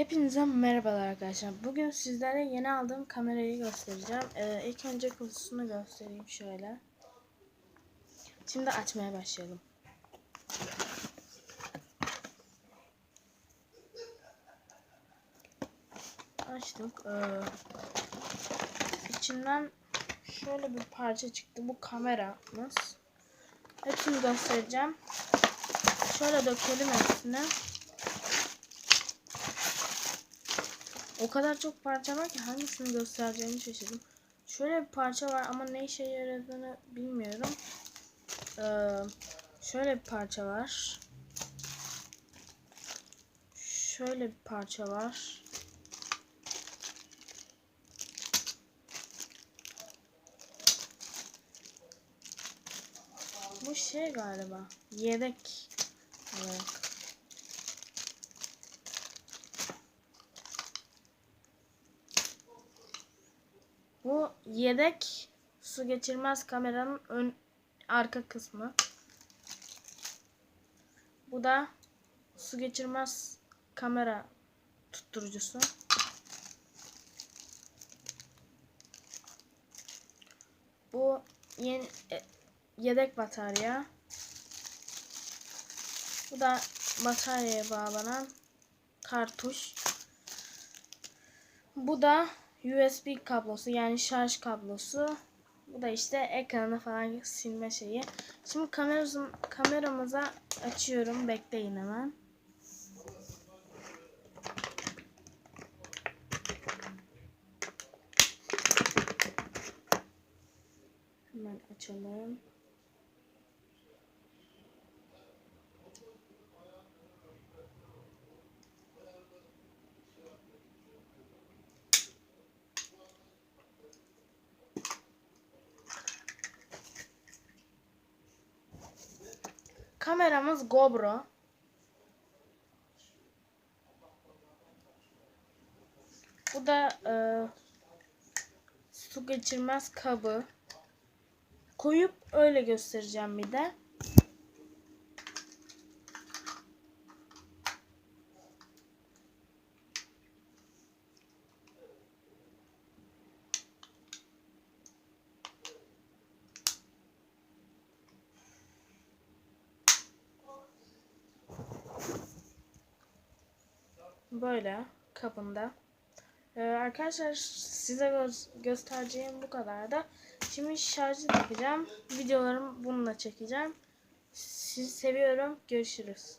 Hepinize merhabalar arkadaşlar. Bugün sizlere yeni aldığım kamerayı göstereceğim. Ee, ilk önce kutusunu göstereyim şöyle. Şimdi açmaya başlayalım. Açtık. Ee, içinden şöyle bir parça çıktı. Bu kameramız. Hepsini göstereceğim. Şöyle dökelim hepsini. O kadar çok parça var ki hangisini göstereceğimi şaşırdım. Şöyle bir parça var ama ne işe yaradığını bilmiyorum. Ee, şöyle bir parça var. Şöyle bir parça var. Bu şey galiba. Yedek olarak. Bu yedek su geçirmez kameranın ön arka kısmı. Bu da su geçirmez kamera tutturucusu. Bu yeni e, yedek batarya. Bu da bataryaya bağlanan kartuş. Bu da USB kablosu yani şarj kablosu. Bu da işte ekranı falan silme şeyi. Şimdi kameramızı, kameramıza açıyorum. Bekleyin hemen. Hemen açalım. Kameramız GoPro. Bu da e, su geçirmez kabı. Koyup öyle göstereceğim bir de. Böyle kabında. Ee, arkadaşlar size gö- göstereceğim bu kadar da. Şimdi şarjı takacağım. Videolarımı bununla çekeceğim. Sizi seviyorum. Görüşürüz.